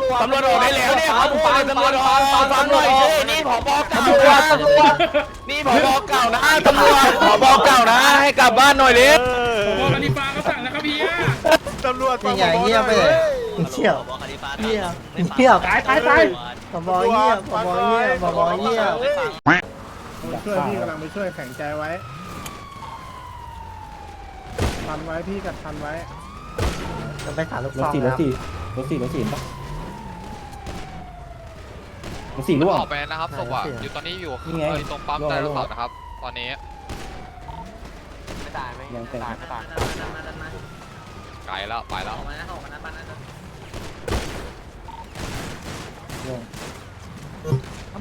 ำรวจตำรวจออกได้แล้วเนี่ยครับฟังตำรวจออกฟังหน่อยสินี่ผบเก่าตำรวจตำรวจนี่ผบเก่านะตำรวจผบเก่านะ ให้กลับบ้านหน่อยดิผมคาลิฟาเขาสั่งแล้วครับพี่ตำรวจนี่ไงเงียบไปเลยเชี่ยวเงียบเงียบตายตายตายผบเงียบผบเงียบผบเงียบช่วยพี่กำลังไปช่วยแข็งใจไว้ทันไว้พี่กัดทันไว้จะไปสารลูกรซถองสี่รนะถสี่รถสี่รถสี่ปะ รถสี่ร่วง ออกไปนะครับศพอะอยู่ตอนนี้อยู่นี่ไง เออตรงปั๊มร่วงไดโนร่วงเสาร์นะครับ ตอนนี้ไม่ตายไม่ยังแต่งไกลแล้วไปแล้ว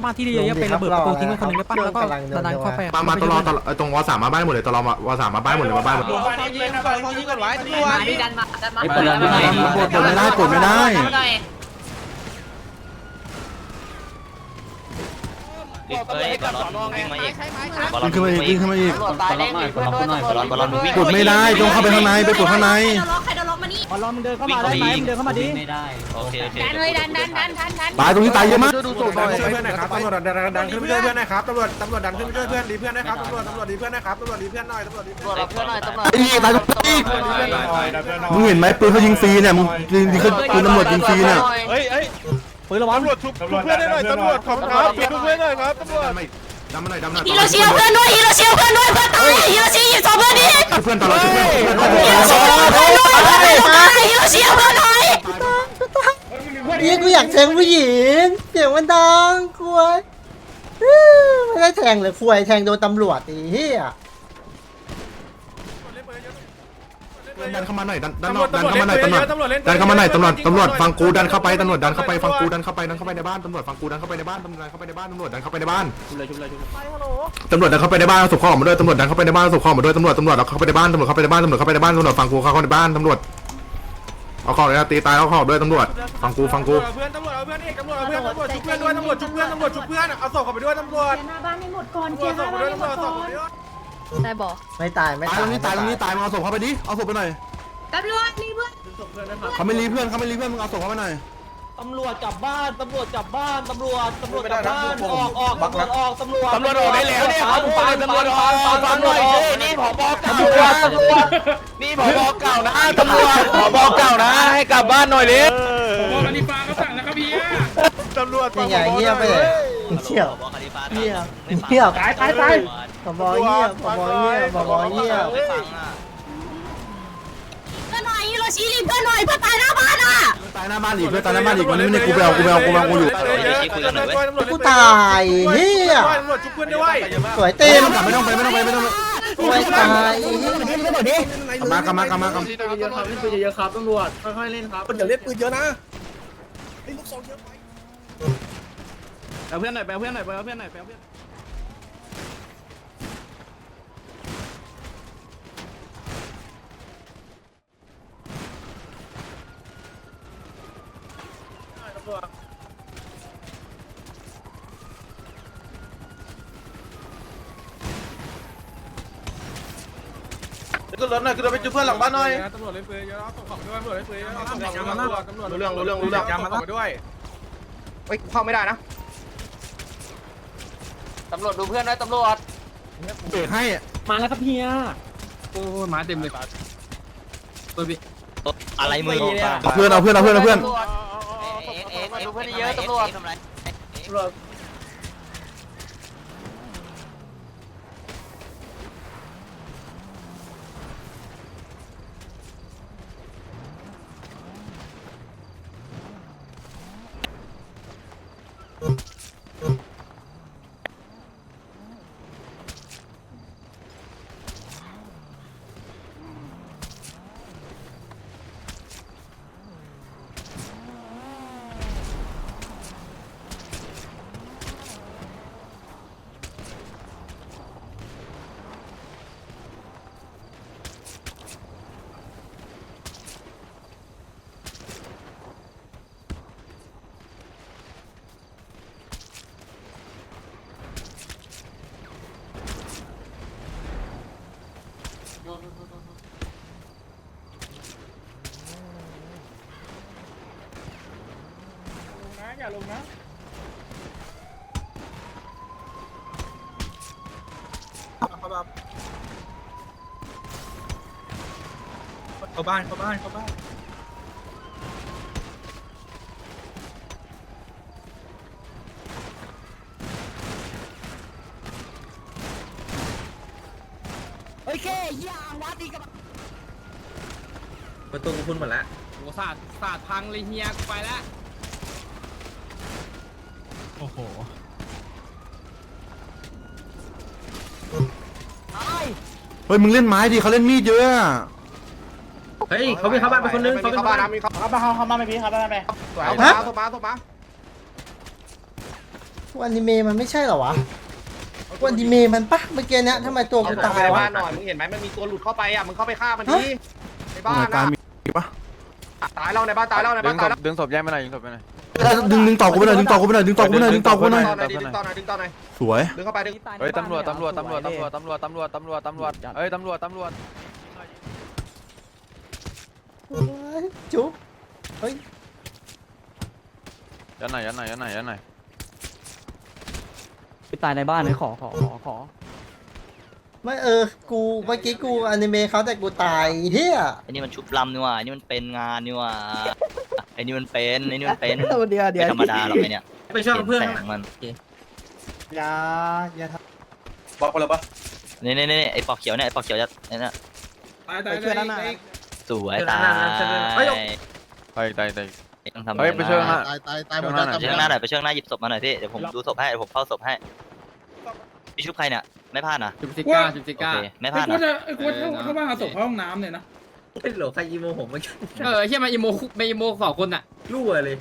มาที่เดียวไประเบิดประตูทิ้งไว้คนหนึงได้ปะแล้วก็ดันเข้าไปมามาตลอดตลอดตรงวสามมาบ้านหมดเลยตลอดวสามมาบ้านหมดเลยมาบ้านหมดเลยมาดิดันมาดันมาไม่เป็นไรไม่เป็นไรปลดไม่ได้ปลดไม่ได้เฮ้ยบอลลอนวิ่งมาอีกวิ่งขึ้นมา อีกวิ่งขึ้นมาอีกตำรวจตายเด้งมีเพื่อนด้วยบอลลอนบอลลอนวิ่งปลดไม่ได้ต้องเข้าไปข้างในไปปลดข้างในบอลลอนมึงเดินเข้ามาได้ไหมมึงเดินเข้ามาดิโอเคโอเคดันเลยดันดันดันดันดันตายตรงนี้ตายเยอะมากดูศพหน่อยช่วยเพื่อนหน่อยครับตำรวจดันดันขึ้นไปช่วยเพื่อนหน่อยครับตำรวจตำรวจดันขึ้นไปช่วยเพื่อนรีเพื่อนนะครับตำรวจตำรวจรีเพื่อนนะครับตำรวจรีเพื่อนหน่อยตำรวจรีตำเพื่รอวนจหน่อยเพื่อนหน่อยตำรวจไอ้นี่ตายตรงนี้รีเพื่อนหน่อยมึงเห็นไหมปืนเขายิงฟรีเนี่ยมึงยิงยิงเขาปืนตำรวจยิงฟรีเนี่ยเฮ้ยเฮ้ย ปืนระวังตำรวจชุบเพื่อนได้หน่อยตำรวจขอบคุณครับชุบเพื่อนหน่อยครับตำรวจดำมาหน่อยดำมาหน่อยฮิโรชิเอาเพื่อนด้วยฮิโรชิเอาเพื่อนด้วยเพื่อนตายฮิโรชิหยิบศพเพื่อนดิเพื่อนตลอดเพื่อนเพื่อนฮิโรชิเอาเพื่อนด้วยเพื่อนตายฮิโรชิเอาเพื่อนหน่อยนี่กูอยากแทงผู้หญิงเสียงมันดังกลัวไม่ได้แทงเลยควยแทงโดนตำรวจไอ้เหี้ย ดันเข้ามาหน่อยดันดันดันเข้ามาหน่อยตำรวจดันเข้ามาหน่อยตำรวจตำรวจฟังกูดันเข้าไปตำรวจดันเข้าไปฟังกูดันเข้าไปดันเข้าไปในบ้านตำรวจฟังกูดันเข้าไปในบ้านตำรวจดันเข้าไปในบ้านตำรวจดันเข้าไปในบ้านชุบเลยชุบเลยชุบเลยตำรวจเดินเข้าไปในบ้านเอาศพเข้าออกมาด้วยตำรวจเดินเข้าไปในบ้านเอาศพเข้าออกมาด้วยตำรวจตำรวจเอาเข้าไปในบ้านตำรวจเข้าไปในบ้านตำรวจเข้าไปในบ้านตำรวจฟังกูเข้าเข้าในบ้านตำรวจเอาเข้าเลยนะตีตายเอาเข้าออกด้วยตำรวจฟังกูฟังกูเพื่อนตำรวจเอาเพื่อนเอกตำรวจเอาเพื่อนตำรวจชุบเพื่อนด้วยตำรวจชุบเพื่อนตำรวจชุบเพื่อนเอาศพเข้าไปด้วยตำรวจหน้าบ้านให้หมดก่อนตำรวจศพไปด้วยตำรวจศพไปด้วย ได้บอกไม่ตายไม่ตายตายตรงนี้ตายตรงนี้ตายมึงเอาศพเข้าไปดิเอาศพไปหน่อยตำรวจนี่เพื่อนเขาไม่รีเพื่อนเขาไม่รีเพื่อนมึงเอาศพเข้าไปหน่อยตำรวจกลับบ้านตำรวจกลับบ้านตำรวจตำรวจกลับบ้านออกออกตำรวจออกตำรวจตำรวจออกได้แล้วเนี่ยครับฟังตำรวจออกฟังหน่อยสินี่ผบเก่าตำรวจตำรวจนี่ผบเก่านะตำรวจผบเก่านะให้กลับบ้านหน่อยดิผมคาลิฟาเขาสั่งแล้วครับพี่ตำรวจนี่ไงเงียบไปเลย เชี่ยวเงียบเงียบตายตายตายผบเงียบผบเงียบผบเงียบไม่ฟังอะเพื่อนหน่อยฮิโรชิรีบเพื่อนหน่อยเพื่อนตายหน้าบ้านอะตายหน้าบ้านอีกเพื่อนตายหน้าบ้านอีกวันนี้ไม่ได้กูไปเอากูไปเอากูไปเอากูอยู่กูตายเฮียตำรวจชุบเพื่อนด้วยสวยเต็มไม่ต้องไปไม่ต้องไปไม่ต้องไปสวยตายเฮียกลับมากลับมากลับมากลับเยอะครับเล่นปืนเยอะครับตำรวจค่อยๆเล่นครับอย่าเล่นปืนเยอะนะเอาเพื่อนหน่อยไปเอาเพื่อนหน่อยไปเอาเพื่อนหน่อยไปเอาเพื่อนขึ้นรถหน่อยขึ้นรถไปจุบเพื่อนหลังบ้านหน่อยตำรวจเล่นปืนเยอะส่งของด้วยตำรวจเล่นปืนเยอะส่งของด้วยตำรวจตำรวจรู้เรื่องรู้เรื่องรู้เรื่องส่งของด้วยเฮ้ยเข้าไม่ได้นะตำรวจ ดูเพื่อนด้วยตำรวจเบรกให้มาแล้วครับเฮียโอ้ยมาเต็มเลยตัวพี่อะไรมึงเอาเพื่อนเอาเพื่อนเอาเพื่อนเอาเพื่อน เอ็กเอ็กดูเพื่อนเยอะตำรวจเลงนะเข้าบ้านเข้าบ้านเข้าบ้านประตูกูพุ่นหมดแล้วโอ้ศาสตร์ศาสตร์พังเลยเฮียกูไปแล้วโอ้โห เฮ้ยมึงเล่นไม้ดิเขาเล่นมีดเยอะอะเฮ้ยเขามีเข้าบ้านไปคนนึงเขามีเข้าบ้านมีเข้าเข้าบ้านเข้าบ้านไปพี่เข้าบ้านไปสวยเอามาเอามาเอามาวันดีเมมันไม่ใช่เหรอวะวันดีเมมันปะเมื่อกี้เนี้ยทำไมตัวกูเอาตาไปยวะบ้านหน่อยมึงเห็นไหมมันมีตัวหลุดเข้าไปอะมึงเข้าไปฆ่ามันดิในบ้านหน่วยการนะมีปะ ตายแล้วในบ้านตายแล้วในดึบ้านงศตายพแล้วดึงศพแยกไปหน่อยดึงศพไปหน่อยเอ้ยดึงดึงต่อกูไปหน่อยดึงต่อกูไปหน่อยดึงต่อกูไปหน่อยดึงต่อกูไปหน่อยต่อหน่อยดิดึงต่อหน่อยดึงต่อหน่อยสวย ดึงเข้าไปดึงเฮ้ยตำรวจตำรวจตำรวจตำรวจตำรวจตำรวจตำรวจตำรวจเฮ้ยตำรวจตำรวจเฮ้ยจุ๊บเฮ้ยยันไหนยันไหนยันไหนยันไหนไปตายในบ้านเลยขอขอขอขอ ไม่เออ กูเมื่อกี้กูอนิเมะเขาแต่กูตายเฮียไอ้นี่มันชุบลำนี่หว่าไอ้นี่มันเป็นงานนี่หว่าไอ้นี่มันเป็นไอ้นี่มันเป็นเดี๋ยวเดี๋ยวไม่ธรรมดาหรอกไอ้เนี่ยไปช่วยเพื่อนแสงมันอย่าอย่าทบอกไปเลยปะนี่นี่นี่ไอ้ปอกเขียวเนี่ยไอ้ปอกเขียวจะเนี่ยตายตายตายตาย สวยตายเฮ้ย ตายตายต้องทำเฮ้ยไปเชิญมาตายตายตายหมเชิดญแล้วมาหน่อยไปเชิงหน้าหน่อยไปเชิงหน้าหยิบศพมาหน่อยพี่เดี๋ยวผมดูศพให้เดี๋ยวผมเฝ้าศพให้ พี่ชุบใครเนี่ยไม่พลาดนะจุดสิก้าจุดสิโอก้าเคไม่พไอ้ลาดกูนะจะไอ้กูเข้าเข้าบ้านเอาศพเข้าห้องน้ำเลยนะไอ้เหลือใครยีโมผมเมื่อกี้เออเฮียมาอีโมคุไปอีโมสองคนอะรั่วเลย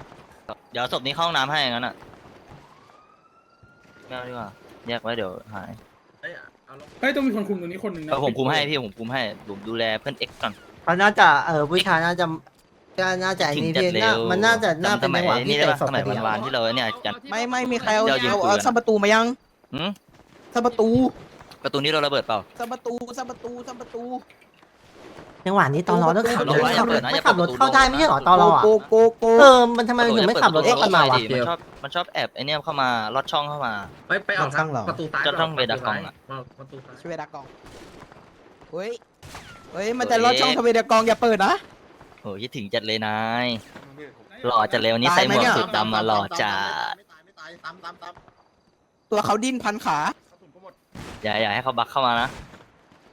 เดี๋ยวศพนี้เข้าห้องน้ำให้งั้นอะไม่เอาดีกว่าแยกไว้เดี๋ยวหายเฮ้ยเอาลงเฮ้ยต้องมีคนคุมตรงนี้คนหนึ่งนะเออผมคุมให้พี่ผมคุมให้ผมดูแลเพื่อนเอ็กซ์ก่อนำเขาน่าจะเออผู้ชายน่าจะน่าจะไอ้ถึงนี่จะพี่เร็น่าวมันน่าจะน่าเป็นสมัจัยงหวะนี่ที่ได้เตะปะศพสมัยพอดีวันวานๆที่เราเนี่ยจัดไม่ไม่มีใครเอาเดี๋ยวยิงปืน เอาซับประตูมายังหืม ซับประตูประตูนี้เราระเบิดเปล่าซับประตูซับประตูซับประตู จังหวะนี้ตอนรอต้องขับรถอย่าขับรเปิถดนะไม่อย่าขับรถเข้าได้ไม่ใช่เหรอตอนรออะโกโกโกเออมันทำไมถึงไม่ขับรถเอ็กซ์กันมาวะมันชอบมันชอบแอบไอเนี่ยเข้ามาลอดช่องเข้ามาไปไปออกทางประตูซ้ายจะต้องไปดักกล้องอะประตูซ้ายชเวดากองเฮ้ยเฮ้ยมันจะลอดช่องชเวดากองอย่าเปิดนะโอ้ยคิดถึงจัดเลยนายหล่อจัดเลยวันนี้ใส่หมวกสุดดำมาหล่อจัดไม่ตายไม่ตายตามตามตามตัวเขาดิ้นพันขา อย่าอย่าให้เขาบักเข้ามานะ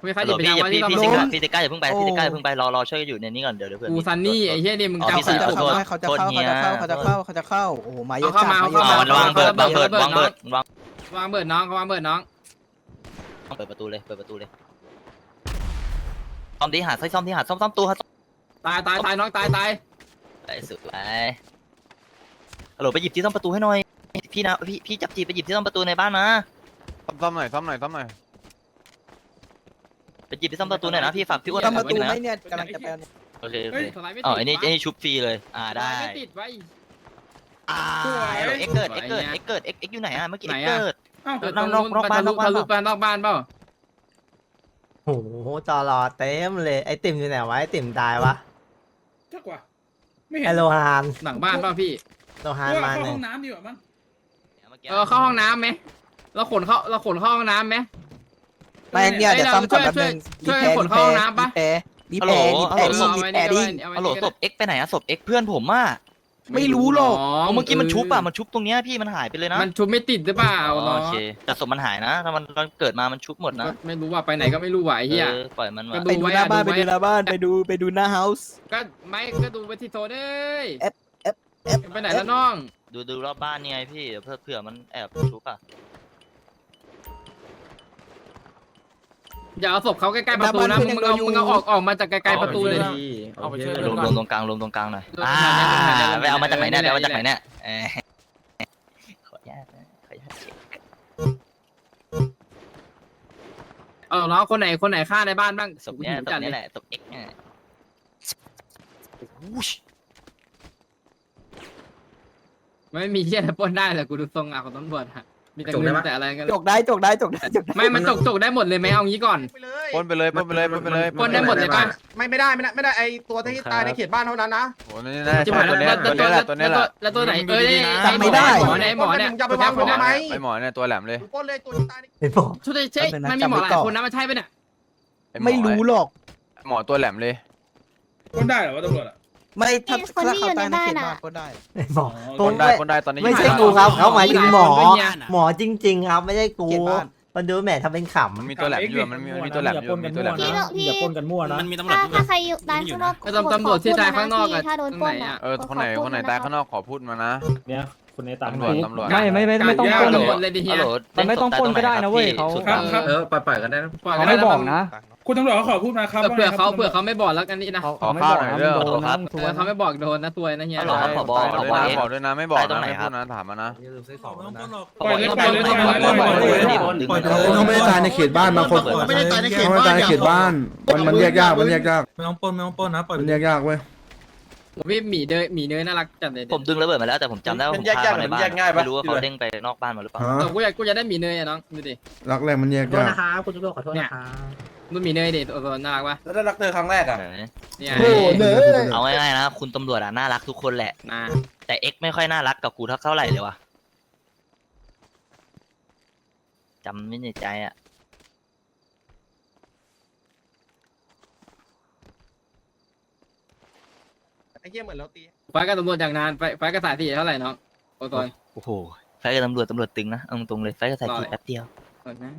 มีใครฮัลหโหยิลบไปพี่ยังอย่าว่าพี่ที่เราพี่ลซิงก้าพี่ซิก้าอย่าเพิ่งไปพี่ซิก้าอย่าเพิ่งไปรอรอช่วยกันอยู่ในนี้ก่อนเดี๋ยวเดี๋ยวเพื่อน กูซันนี่ไอ้เฮียนี่มึงอ๋อจำพี่สีซันขอโทษเขาจะเข้าเขาจะเข้าเขาจะเข้าเขาจะเข้าโอ้โหมาเยอะเอาเข้าจัดมาเอาเข้ามาอ๋อวางเบิดวางเบิดวางเบิดวางวางเบิดน้องเขาวางเบิดน้องเปิดประตูเลยเปิดประตูเลยซ่อมที่หาดซ่อมที่หาดซ่อมซ่อมตู้ครับตายตายตายน้องตายตายไปสุดไปฮัลโหลไปหยิบที่ซ่อมประตูให้หน่อยพี่นะพี่พี่จับจีบไปหยิบที่ซ่อมประตูในบ้านนะ ซ่อมหน่อยซ่อมหน่อยซ่อมหน่อยไปหยิบที่ซ่อมประตูหน่อยนะพี่ฝากพี่อ้วนทำประตูไว้หน่อยไม่นะเนี่ยกำลังจะไปเอาเนี่ยโอเคโอเฮ้เคยสไลด์ไม่ติดอ๋อไอ้นี่ไอ้นี่ชุบฟรีเลย อ่าได้ไม่ติดไว้ อ่าสวยเอ็กเกิดเอ็กเกิดเอ็กเกิดเอ็กเอ็กอยู่ไหนอะเมื่อกี้ไหนเอ็กอะ เกิด เอ้าเออตรงนอกนอกบ้านทะลุนอกบ้าน ทะลุไปนอกบ้านเปล่า โอ้โหจอรอเต็มเลยไอติ่มอยู่ไหนวะไอติ่มตายวะชักว่าไม่เห็ไอนโลฮานหลังบ้านเปล่าพี่ โลฮานว่ามาเข้าเนี่ห้ยองน้ำดีกว่ามั้งมื่กี้เออเข้าห้องน้ำไหม เราขนเข้าเราขนเข้าห้องน้ำไหม ไม่เนี่ยเดี๋ยวซ่อมก่อนแป๊บนึงช่วยช่วยขนเข้าห้องน้ำปะ รีแพร์รีแพร์รีแพร์รีแพร์ดิฮัลโหลศพเอ็กไปไหนอะศพเอ็กเพื่อนผมอะไม่รู้หรอกเอาเมื่อกี้มันชุบอะมันชุบตรงเนี้ยพี่มันหายไปเลยนะมันชุบไม่ติดหรือเปล่าอ๋อเนาะโอเคแต่ศพมันหายนะถ้ามันตอนเกิดมามันชุบหมดนะไม่รู้ว่าไปไหนก็ไม่รู้ว่ะไอ้เหี้ยเออปล่อยมันมาก็ไปดูหน้าบ้านไปดูหน้าบ้านไปดูไปดูหน้าเฮาส์ ก็ไม่ก็ดูไปที่โทรเด้ยเอฟเอฟเอฟไปไหนแล้วน้อง ดูดูรอบบ้านเนี่ยไงพี่เดี๋ยวเพื่อเผื่อมันแอบชุบอะ อย่าเอาศพเขาใกล้ๆประตูนะมึงเอามึงเอาออกออกมาจากไกลๆประตูเลยเอาไปช่วยรเพื่อวนมก่รอวนมตรงกลางรวมตรงกลางหน่อยรวมอ่าตรงกลางไปเอามาจากไหนเนี่ยนี่ไปแหละเอามาจากไหนเนี่ยเออขออนุญาตนะขออนุญาตเช็คเออน้องคนไหนคนไหนฆ่าในบ้านบ้างศพเนี้ยศจัพดเนี้ยเลแหยละศพเอ็กเนี่ยไม่มีเหี้ยอะไรปล้นได้เลยกูดูทรงอะของตำรวจอะ มีแต่เงินแต่อะไรกันจกได้จกได้จกได้จกได้ไม่มันจกจกได้หมดเลยไหมเอางี้ก่อนปนไปเลยปนไปเลยปนไปเลยปนได้หมดเลยป่ะไม่ไม่ได้ไม่ได้ไม่ได้ไอตัวที่ตายในเขตบ้านเท่านั้นนะโอ้นี่น่าจิ๋ใช่วตัวเนี้ยแล้วตัวตัวเนี้ยแหละตัวเนี้ยแหละแล้วตัวไหนเอ้ยจำไม่ได้หมอไหนหมอเนี่ยจะไปวางคนทำไมไอหมอเนี่ยตัวแหลมเลยปล้นเลยตัวที่ตายในไอ้บอกช่วยเช็คมันมีหมอหลายคนนะมันใช่ปะเนี่ยไอ้หอไม่รู้หรอก หมอตัวแหลมเลยปล้นได้เหรอวะตำรวจอะ ไม่ถ้าคนที่อยู่ในบ้านอะก็ได้ ไอ้บอกคนได้คนได้ตอนนี้ไม่ใช่อยู่กูครับเขาหมายถึงหมอหลายคนด้วยเนี่ยหมอจริง ๆ ครับ ไม่ใช่กูมันดูแหมทำเป็นขมันมีตัวแหลมอยู่มันมีมันมีตัวแหลมอยู่มีตัวแหลมอยู่ อย่าปนกันมั่วนะมันมีตำรวจถ้าถ้าใครอยู่ด้านข้างนอกไอ้ตำตำรวจที่ตายข้างนอกอะถ้าโดนตรงปล้ไหนนอะอะเออคนไหนคนไหนตายข้างนอกขอพูดมานะเนี่ยคุณเนตันตำรวจตำรวจ ไม่ไม่ไม่ไม่ต้องกาปรนตำรวจเลยดิเฮียมันไม่ต้องปล้นก็ได้นะเว้ยเขาเออปล่อยปล่อยกันได้นะ เขาไม่บอกนะ คุณตำรวจเขาขอพูดมาครับเผื่อเขาเผื่อเขาไม่บอกแล้วกันนี่นะเขาเขาไม่บอกนะมันโดนนะมึงเอซวอยเขาไม่บอกโดนนะตัวยนะเฮียฮัลโหลครับผบบอกด้วยนะบอกด้วยนะไม่บอกนะไม่พูดนะถามมานะปล่อยเลยปล่อยเลยปล่อยเลยปล่อยเลยเขาไม่ได้ตายในเขตบ้านบางคนไม่ได้ตายในเขตเขาไม่ได้ตายในเขตบ้านมันมันแยกยากมันแยกยากไม่ต้องปนไม่ต้องปนนะปล่อยมันแยกยากเว้ยพี่หมีเดยหมีเนยน่ารักจัดเลยผมดึงระเบิดมาแล้วแต่ผมจำได้ว่าผมฆ่าเขาในบ้านไม่รู้ว่าเขาเด้งไปนอกบ้านมาหรือเปล่าฮะเออกูอยากกูจะได้หมีเนยอะน้องดูดิรักแรงมันแยกขอโทษยากนะครับคุณตำรวจขอโทษนะครับ ดูหมีเนยดิตัวตัวน่ารักปะแล้วได้รักเธอครั้งแรกอะ เนี่ยโอ้เนยเอาง่ายๆนะคุณตำรวจอะน่ารักทุกคนแหละนะแต่เอ็กไม่ค่อยน่ารักกับกูเท่าเท่าไหร่เลยว่ะจำไม่ในใจอะไอ้เหี้ยเหมือนเราตีไฟกับตำรวจอย่างนานไฟไฟกับสายสี่เท่าไหร่น้องตัวตัวโอ้โหไฟกับตำรวจตำรวจตึงนะเอาตรงๆเลยไฟกับสายรอจีเลยแป๊บเดียวก่อนนะ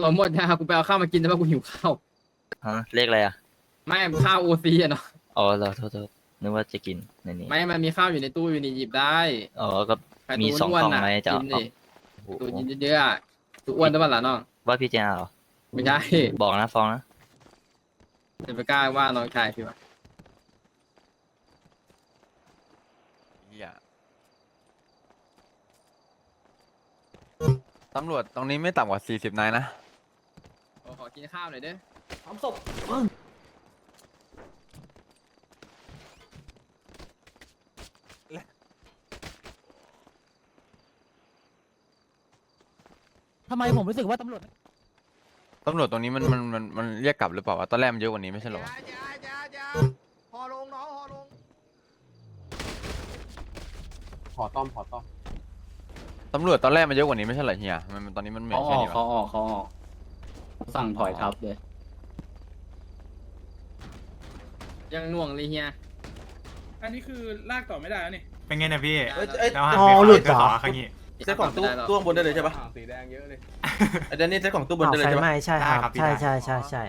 หลอหมดยากูไปเอาข้าวมากินแต่ว่ากูหิวข้าวฮะเลขอะไรอะไม่ข้าวโอซีอะเนาะอ๋อเราโทษโทษนึกว่าจะกินในนี้ไม่มันมีข้าวอยู่ในตู้อยู่นี่หยิบได้อ๋อก็ ใครมีตู้สองอ้วนกล่องน่ะไหมจะกิเอานดิโอ้โหตู้กินเยอะๆอะตู้อ้วนได้ป่ะล่ะน้องว่าพี่เจ้าเหรอไม่ใช่บอกนะฟองนะจะไปกล้าว่าน้องชายพี่วะเหี้ยตำรวจตรงนี้ไม่ต่ำกว่า40นายนะโอ้ ขอกินข้าวหน่อยเด้อทำศพทำไมผมรู้สึกว่าตำรวจ ตำรวจตรงนี้มันมันมันมันเรียกกลับหรือเปล่าวะตอนแรกมันเยอะกว่านี้ไม่ใช่เหรอวะอย่าอย่าอย่าพอลงน้องพอลงขอต้อมขอต้อมตำรวจตอนแรกมันเยอะกว่านี้ไม่ใช่เหรอเฮียมันมันตอนนี้มันเหม็นเขาอแค่อกนี้วะเขาออกเขาออก สั่งถอยทับเลย ยังหน่วงเลยเฮียอันนี้คือลากต่อไม่ได้แล้วนี่เป็นไงนะพี่เอ้ยเอ้ยเราหันอ๋อไปหลุดเหรอครั้งนี้เซตของตู้ตู้ข้างบนได้เลยใช่ปะสีแดงเยอะเลยไอ้เดนนี่เซตของตู้บนอ้าวได้เลยไฟใช่ไหปะม้ใช่ครับ ใช่ใช่ใช่ใช่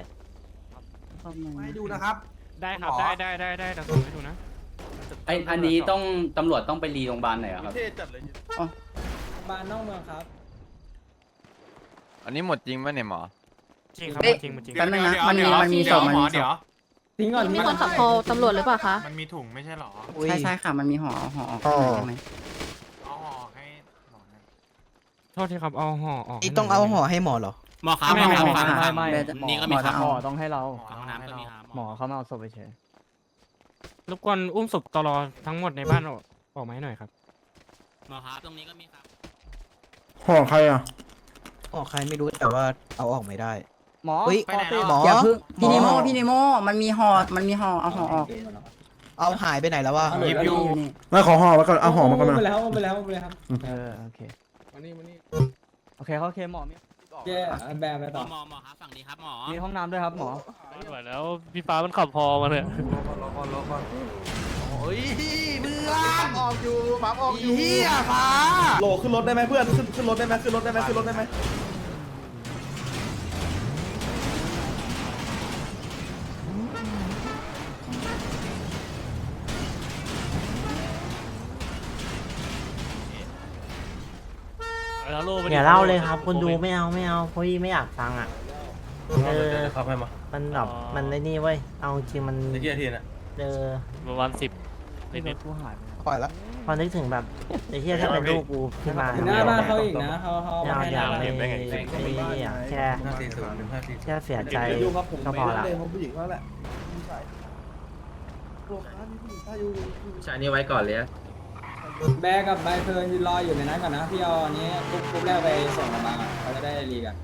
ให้ดูนะครับ ได้ครับ ได้ได้ได้ได้เดี๋ยวส่งให้ดูนะ ไออันนี้ต้องตำรวจต้องไปรีโรงพยาบาลไหนอะครับเท่จัดเลยบ้านนอกเมืองครับ อันนี้หมดจริงป่ะเนี่ยหมอ จริงครับเอ๊ะจริงมันจริงแป๊บนึงนะเดี๋ยวมันมีเดี๋ยวมันมีเดี๋ยวศพมันหมมีอศพเดี๋ยวทิ้งก่อนมีคนขับคอตำรวจหรือเปล่าคะ มันมีถุงไม่ใช่เหรอ ใช่ใช่ค่ะ มันมีห่อห่อออกอ๋อใช่ไหมเอาห่อให้หมอนะโทษทีครับเอาห่อออกต้องเอาห่อให้หมอเหรอ หมอครับไม่ไม่ไม่ไม่นี่ก็มีครับห่อต้องให้เราหมอต้องให้เราหมอเขามาเอาศพไปเฉยรบกวนอุ้มศพตลอทั้งหมดในบ้านออกออกมาให้หน่อยครับ หมอครับตรงนี้ก็มีครับห่อใครอะห่อใครไม่รู้แต่ว่าเอาออกไม่ได้ หมอเฮ้ย ไปไหนแล้ว หมอ อย่าเพิ่งพี่นิโมพี่นิโมมันมีห่อมันมีห่อเอาห่อออกเอาหายไปไหนแล้ววะหยิบอยู่ไม่ขอห่อมาก่อนเอาห่อมาก่อนมา ไปแล้วไปแล้วไปแล้วครับเออโอเคมานี่มานี่โอเคโอเคหมอมีแย่แบบไปต่อหมอหมอครับฝั่งนี้ครับหมอมีห้องน้ำด้วยครับหมอไม่ไหวแล้วพี่ฟ้ามันขับพอมาเลยโอ้ยมือออกอยู่หมาออกอยู่เฮียฟ้าโหลขึ้นรถได้ไหมเพื่อนขึ้นขึ้นรถได้ไหมขึ้นรถได้ไหมขึ้นรถได้ไหม อย่าเล่าเลยครับคุณดูไม่เอาไม่เอาเพราะพี่ไม่อยากฟังอะ เออ ครับให้มามันแบบมันไอ้นี่เว้ย เอาจริงมันในกี่นาทีน่ะเออประมาณสิบนิดกูหายไปปล่อยละพอนึกถึงแบบไอ้เหี้ยถ้าเป็นลูกกูขึ้นมาหน้าบ้านเขาอีกนะเขาเขาไม่เอาอย่าไม่ไม่อยากแค่ห้าสี่ศูนย์หนึ่งห้าสี่แค่เสียใจก็พอละผู้ชายนี่ไว้ก่อนเลยอะ แบกกับใบเฟิร์นยืนรออยู่ในนั้นก่อนนะพี่เอาอันนี้กรุ๊ปกรุ๊ปแรกไปส่งออกมาเขาจะได้รีกัน